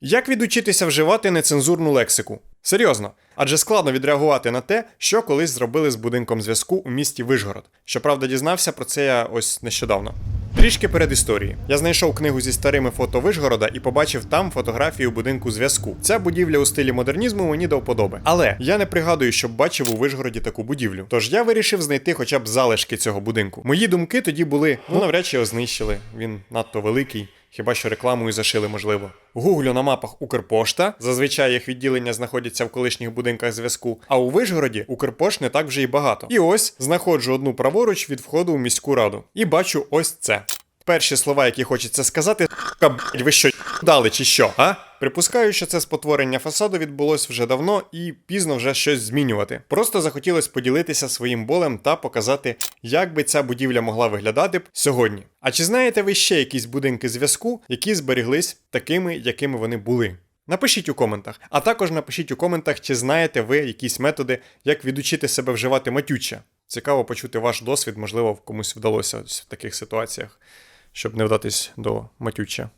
Як відучитися вживати нецензурну лексику? Серйозно, адже складно відреагувати на те, що колись зробили з будинком зв'язку у місті Вишгород. Щоправда, дізнався про це я ось нещодавно. Трішки перед історії. Я знайшов книгу зі старими фото Вишгорода і побачив там фотографію будинку зв'язку. Ця будівля у стилі модернізму мені до вподоби. Але я не пригадую, щоб бачив у Вишгороді таку будівлю. Тож я вирішив знайти хоча б залишки цього будинку. Мої думки тоді були: ну навряд чи його знищили. Він надто великий. Хіба що рекламою зашили, можливо. Гуглю на мапах Укрпошта. Зазвичай їх відділення знаходяться в колишніх будинках зв'язку. А у Вишгороді Укрпошт не так вже й багато. І ось знаходжу одну праворуч від входу у міську раду. І бачу ось це. Перші слова, які хочеться сказати, «Ка, ви що дали чи що? А? Припускаю, що це спотворення фасаду відбулось вже давно і пізно вже щось змінювати. Просто захотілося поділитися своїм болем та показати, як би ця будівля могла виглядати сьогодні. А чи знаєте ви ще якісь будинки зв'язку, які зберіглись такими, якими вони були? Напишіть у коментах, а також напишіть у коментах, чи знаєте ви якісь методи, як відучити себе вживати матюча. Цікаво почути ваш досвід, можливо, комусь вдалося в таких ситуаціях, щоб не вдатись до матюча.